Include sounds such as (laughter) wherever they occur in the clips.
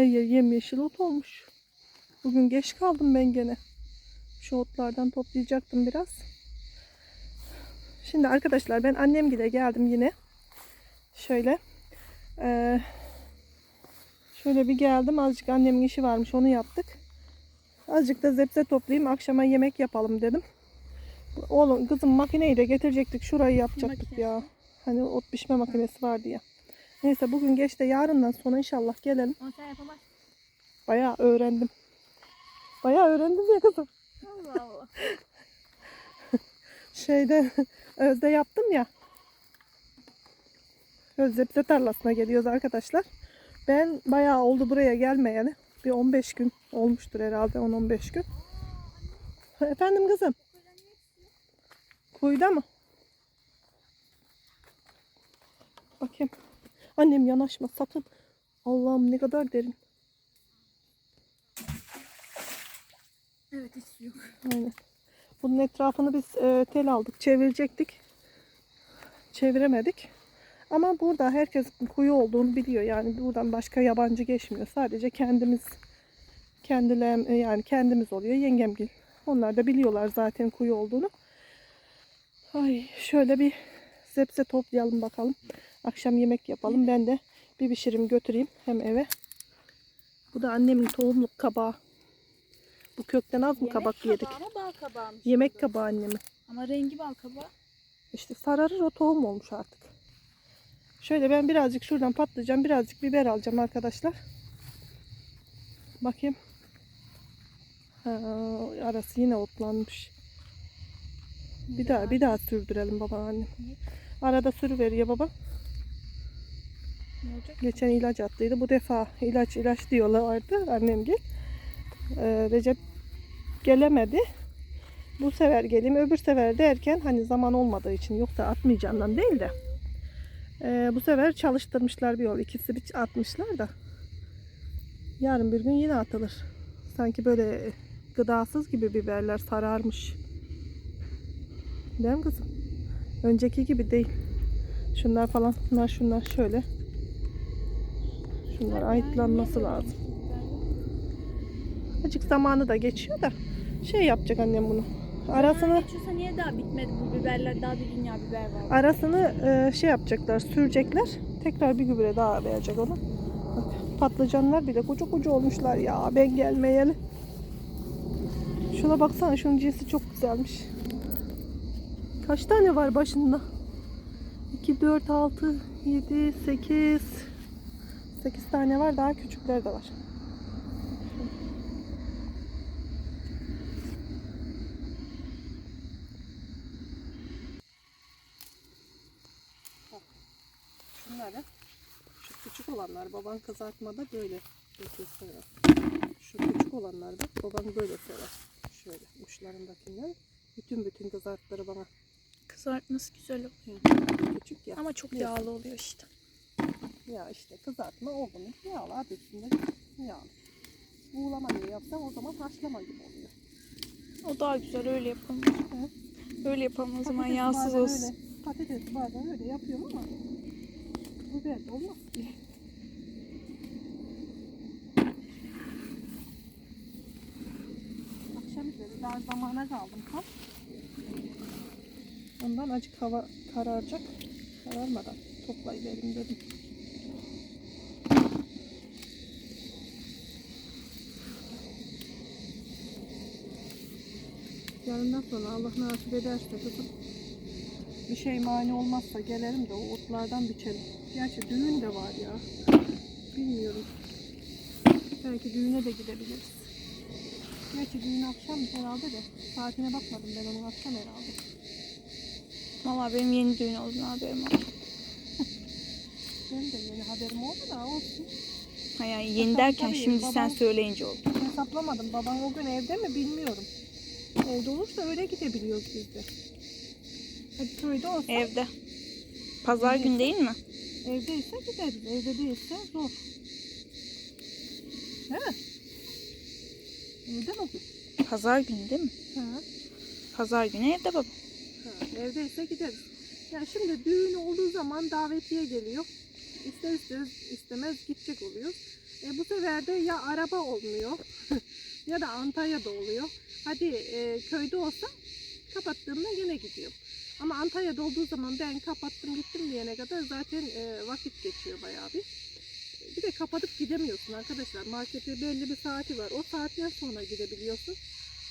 Her yer yemyeşil ot olmuş. Bugün geç kaldım ben gene. Şu otlardan toplayacaktım biraz. Şimdi arkadaşlar ben annem gile geldim yine. Şöyle. eee, şöyle bir geldim. Azıcık annemin işi varmış onu yaptık. Azıcık da zepse toplayayım. Akşama yemek yapalım dedim. Oğlum kızım makineyi de getirecektik. Şurayı yapacaktık ya. Hani ot pişme makinesi vardı ya. Neyse bugün geç de yarından sonra inşallah gelelim. Onu sen yapamazsın. Bayağı öğrendim. Bayağı öğrendim ya kızım. Allah Allah. (laughs) Şeyde Özde yaptım ya. Öz zepse tarlasına geliyoruz arkadaşlar. Ben bayağı oldu buraya gelmeyeli. Bir 15 gün olmuştur herhalde 10-15 gün. Efendim kızım. Kuyuda mı? Bakayım. Annem yanaşma sakın. Allah'ım ne kadar derin. Evet hiç su yok. Aynen. Bunun etrafını biz e, tel aldık. Çevirecektik. Çeviremedik. Ama burada herkes kuyu olduğunu biliyor. Yani buradan başka yabancı geçmiyor. Sadece kendimiz kendiler yani kendimiz oluyor. Yengemgil. Onlar da biliyorlar zaten kuyu olduğunu. Ay şöyle bir zepse toplayalım bakalım. Akşam yemek yapalım. Ben de bir pişirim götüreyim hem eve. Bu da annemin tohumluk kabağı. Bu kökten az mı kabak yedik? Ama bal kabağıymış. Yemek kabağı annemi. Ama rengi bal kabağı. İşte sararır o tohum olmuş artık. Şöyle ben birazcık şuradan patlayacağım. Birazcık biber alacağım arkadaşlar. Bakayım. Ha, arası yine otlanmış. Bir daha bir daha sürdürelim baba annem. Arada sürüveriyor baba. Geçen ilaç attıydı. Bu defa ilaç ilaç diyorlardı annem gel. Ee, Recep gelemedi. Bu sefer geleyim. Öbür sefer derken hani zaman olmadığı için yoksa atmayacağından değil de. Ee, bu sefer çalıştırmışlar bir yol. İkisi bir atmışlar da. Yarın bir gün yine atılır. Sanki böyle gıdasız gibi biberler sararmış. Değil mi kızım? Önceki gibi değil. Şunlar falan, bunlar şunlar şöyle. Şunlar ayıtlanması lazım. Azıcık zamanı da geçiyor da şey yapacak annem bunu. Arasını Geçiyorsa niye daha bitmedi bu biberler? Daha bir dünya biber var. arasını e, şey yapacaklar, sürecekler. Tekrar bir gübre daha verecek ona. Bak, patlıcanlar bile koca koca olmuşlar ya. Ben gelmeyeli. Şuna baksana şunun cinsi çok güzelmiş. Kaç tane var başında? 2, 4, 6, 7, 8. 8 tane var. Daha küçükler de var. Şunları şu küçük olanlar baban kızartmada böyle götürsene. Şu küçük olanlar da baban böyle sever. Şöyle uçlarındakiler. Bütün bütün kızartları bana Kızartması güzel oluyor. küçük ya. Ama çok Neyse. yağlı oluyor işte. Ya işte kızartma oldu mu yağlı adı üstünde yağlı. Buğulama diye yapsam o zaman haşlama gibi oluyor. O daha güzel öyle yapalım. Öyle yapalım o zaman Patates yağsız bazen olsun. Öyle, patates bazen öyle yapıyorum ama biber de olmaz ki. Akşam üzeri daha zamana kaldım tam. Ondan acık hava kararacak. Kararmadan toplayıverim dedim. Yarından sonra Allah nasip ederse kızım bir şey mani olmazsa gelelim de o otlardan biçelim. Gerçi düğün de var ya. Bilmiyorum. Belki düğüne de gidebiliriz. Gerçi düğün akşam herhalde de. Saatine bakmadım ben onun akşam herhalde. Valla benim yeni düğün olduğunu haberim var. (laughs) Benim de yeni haberim oldu da olsun. Ha yani yeni Bakalım derken tabii, şimdi sen babam- söyleyince oldu. Hesaplamadım. Babam o gün evde mi bilmiyorum. Evde olursa öyle gidebiliyoruz biz de. Hadi köyde olsa Evde. Pazar günü değil mi? evdeyse gideriz. Evde değilse zor. Değil mi? Evde mi? bu? Pazar günü değil mi? Ha. Pazar günü evde baba. Ha, evdeyse gideriz. Ya şimdi düğün olduğu zaman davetiye geliyor. İster isteriz istemez gidecek oluyor. E, bu sefer de ya araba olmuyor (laughs) ya da Antalya'da oluyor. Hadi e, köyde olsa kapattığımda yine gidiyorum. Ama Antalya'da olduğu zaman ben kapattım gittim diyene kadar zaten e, vakit geçiyor bayağı bir. Bir de kapatıp gidemiyorsun arkadaşlar. Markete belli bir saati var. O saatten sonra gidebiliyorsun.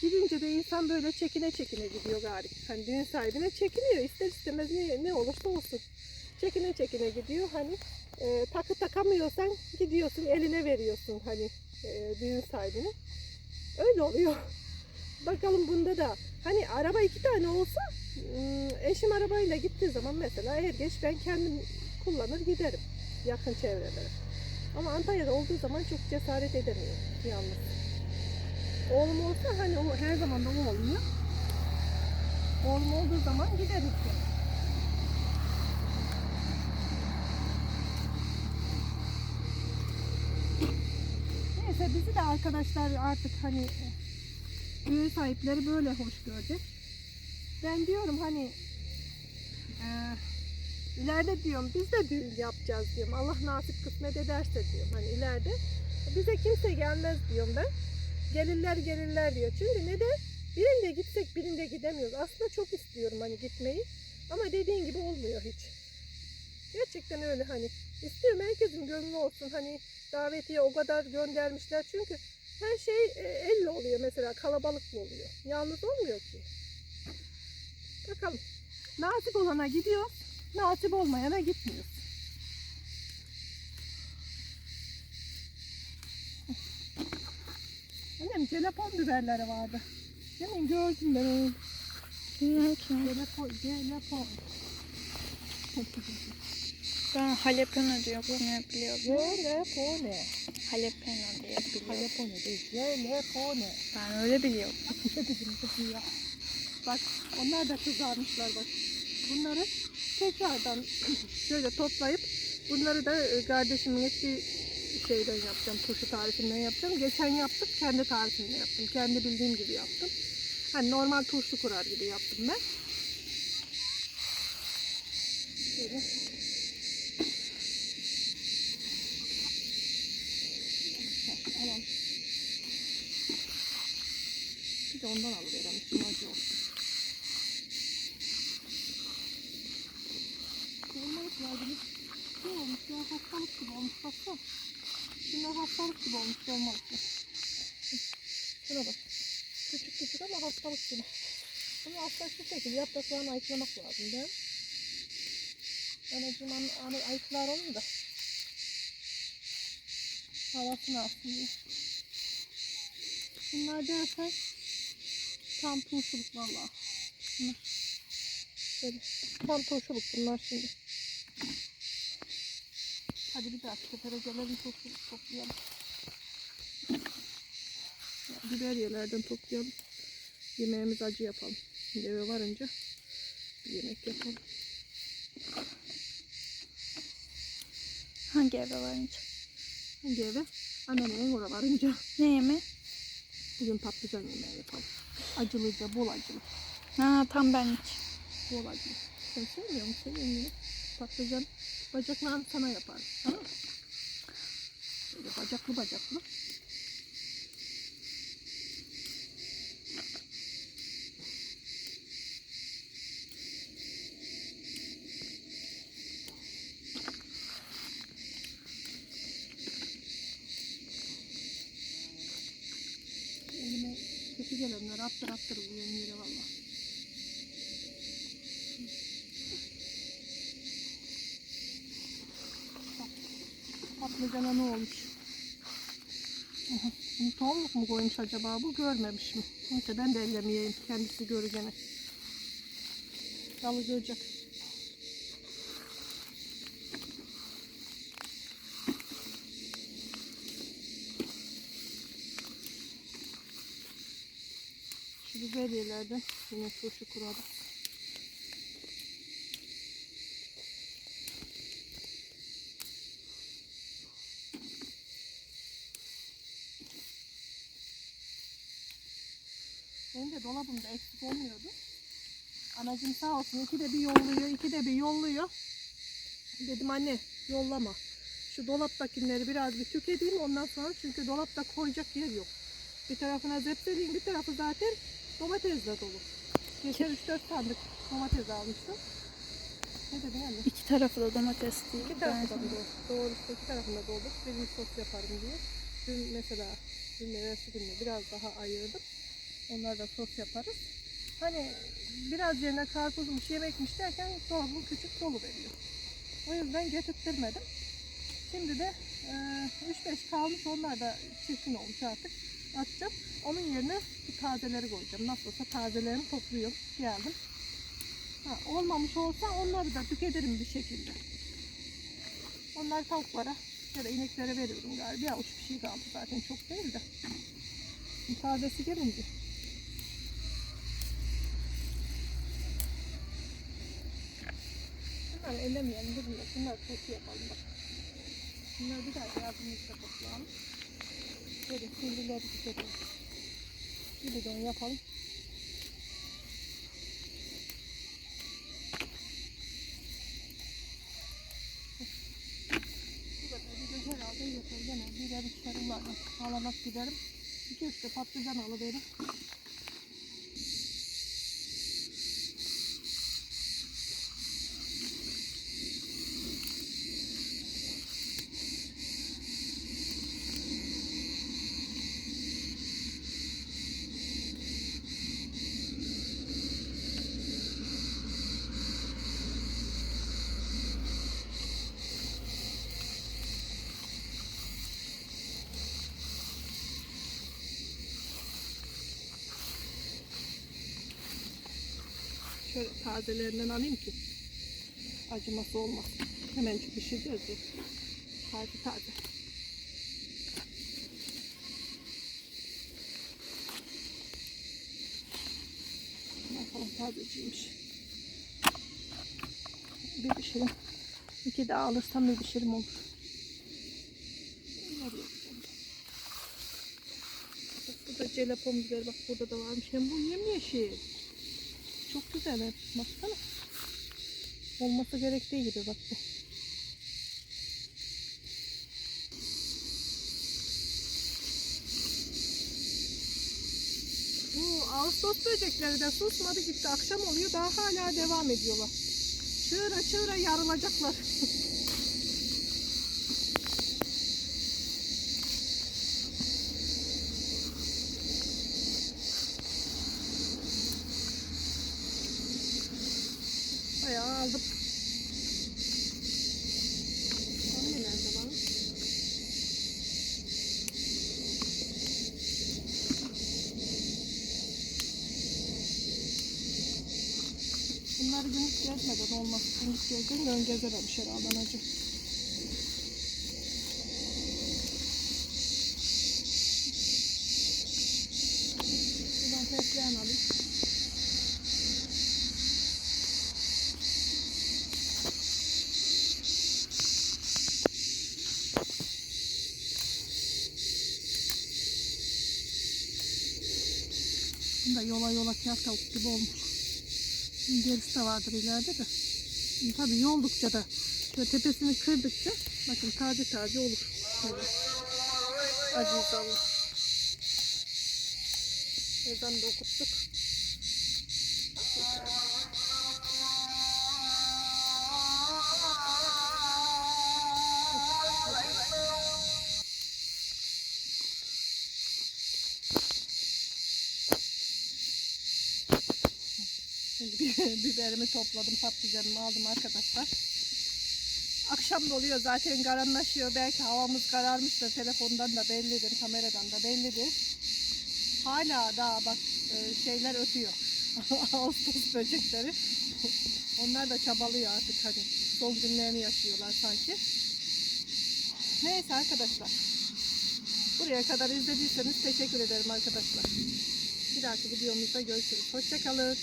Gidince de insan böyle çekine çekine gidiyor gari. Hani düğün sahibine çekiniyor. İster istemez ne, ne olursa olsun. Çekine çekine gidiyor. Hani e, takı takamıyorsan gidiyorsun eline veriyorsun hani e, düğün sahibine. Öyle oluyor. Bakalım bunda da hani araba iki tane olsa ım, eşim arabayla gittiği zaman mesela er geç ben kendim kullanır giderim yakın çevrelere. Ama Antalya'da olduğu zaman çok cesaret edemiyorum yalnız. Oğlum olsa hani o her zaman da olmuyor. Oğlum olduğu zaman gideriz. yani. Neyse bizi de arkadaşlar artık hani e, düğün sahipleri böyle hoş görecek. Ben diyorum hani e, ileride diyorum biz de düğün yapacağız diyorum. Allah nasip kısmet ederse diyorum hani ileride. Bize kimse gelmez diyorum ben. Gelirler gelirler diyor. Çünkü neden? Birinde gitsek birinde gidemiyoruz. Aslında çok istiyorum hani gitmeyi. Ama dediğin gibi olmuyor hiç. Gerçekten öyle hani. İstiyorum herkesin gönlü olsun. Hani davetiye o kadar göndermişler. Çünkü her şey e, elle oluyor mesela kalabalıklı oluyor. Yalnız olmuyor ki. Bakalım. Nasip olana gidiyor. Nasip olmayana gitmiyor. Annem telefon biberleri vardı. Demin gördüm ben onu. Telefon, telefon. Ben jalapeno diyor bunu biliyorum. Telefon. Jalapeno diye biliyorum. Telefon değil. Telefon. Ben öyle biliyorum. Kızım ya? Bak onlar da kızarmışlar bak. Bunları tekrardan (clears throat) şöyle toplayıp bunları da e, kardeşimin ettiği şeyden yapacağım. Turşu tarifinden yapacağım. Geçen yaptım. Kendi tarifimle yaptım. Kendi bildiğim gibi yaptım. Hani normal turşu kurar gibi yaptım ben. Şöyle. De ondan alıverem. İçim acı olsun. Olmalık verdiniz. Ne olmuş ya? Hastalık gibi olmuş. Baksana. Şunlar hastalık gibi olmuş. Olmalık mı? Şuna bak. Küçük küçük ama hastalık gibi. Bunu aslında şu şekilde yapraklarını ayıklamak lazım değil mi? Anacığım an, an, ayıklar onu da. Havasını alsın diye. Bunlar dersen tam turşuluk valla. Bunlar. Böyle. Tam turşuluk bunlar şimdi. Hadi bir dahaki sefere gelelim turşuluk toplayalım. Ya, Biberyelerden toplayalım. Yemeğimiz acı yapalım. Şimdi eve varınca bir yemek yapalım. Hangi eve varınca? Hangi eve? Anneannemin oraya varınca Ne yeme? bugün patlıcan yemeği yapalım. Acılıca, bol acılı. Ha tam benlik. Bol acılı. Sen sevmiyor musun? Seviyorum yine. Patlıcan bacaklarını sana yaparım. Tamam mı? Böyle bacaklı bacaklı. Attır attır vuruyor yere valla. Patlıcana ne olmuş? Bunu mu koymuş acaba bu görmemişim. Neyse ben de ellemeyeyim kendisi göreceğine. Dalı görecek. Şu biberyelerden yine turşu kuradım. Benim de dolabımda eksik olmuyordu. Anacım sağ olsun iki de bir yolluyor, iki de bir yolluyor. Dedim anne yollama. Şu dolaptakileri biraz bir tüketeyim ondan sonra çünkü dolapta koyacak yer yok. Bir tarafına zepselin bir tarafı zaten domatesle dolu. Geçen 3-4 sandık domates almıştım. Ne dedin anne? İki tarafı da domates değil. İki tarafı da dolu. Doğrusu iki tarafında dolu. Birini sos yaparım diye. Dün mesela dün evvelsi günde biraz daha ayırdım. Onlarla sos yaparız. Hani biraz yerine karpuzmuş yemekmiş derken dolabım küçük dolu veriyor. O yüzden getirttirmedim. Şimdi de e, 3-5 kalmış onlar da çirkin olmuş artık. Atacağım. Onun yerine bu tazeleri koyacağım. Nasıl olsa tazelerini topluyorum. Geldim. Ha, olmamış olsa onları da tüketirim bir şekilde. Onlar tavuklara ya da ineklere veriyorum galiba. Bir avuç bir şey kaldı zaten çok değil de. Tazesi gelince. Bunları ellemeyelim. Bunlar. Bunlar kötü yapalım bak. Bunları bir daha yardımımızda toplayalım. Böyle sivrileri tüketelim. Bir bidon yapalım. Bu kadar de herhalde yeter. Gene birer ikişer ularla ağlamak giderim. İki üç patlıcan alıverim. Şöyle tazelerinden alayım ki acıması olmaz. Hemen pişireceğiz ya. Taze taze. Bakalım tazeciymiş. Bir pişirim. İki daha alırsam bir pişirim olur. Bak burada celepom biber bak burada da varmış. Hem bu yemyeşil. Çok güzel. Baksana. Olması gerektiği gibi bak bu. Bu Ağustos böcekleri de susmadı gitti. Akşam oluyor daha hala devam ediyorlar. Çığıra çığıra yarılacaklar. (laughs) Bayağı aldım. Anne nerede bana? Bunları günlük gezmeden olmaz. Günlük gezden ön gezememiş herhalde anacığım. Buradan fesleğen alayım. Bunda yola yola kağıt tavuk gibi olmuş. Gerisi de vardır ileride de. Şimdi tabii yoldukça da şöyle tepesini kırdıkça bakın taze taze olur. Böyle. Aziz Allah. Ezan da okuttuk. (laughs) biberimi topladım, patlıcanımı aldım arkadaşlar. Akşam da oluyor zaten karanlaşıyor. Belki havamız kararmıştır. Telefondan da bellidir, kameradan da bellidir. Hala daha bak e, şeyler ötüyor. (laughs) Ağustos böcekleri. Onlar da çabalıyor artık hani. Son günlerini yaşıyorlar sanki. Neyse arkadaşlar. Buraya kadar izlediyseniz teşekkür ederim arkadaşlar. Bir dahaki videomuzda görüşürüz. Hoşçakalın.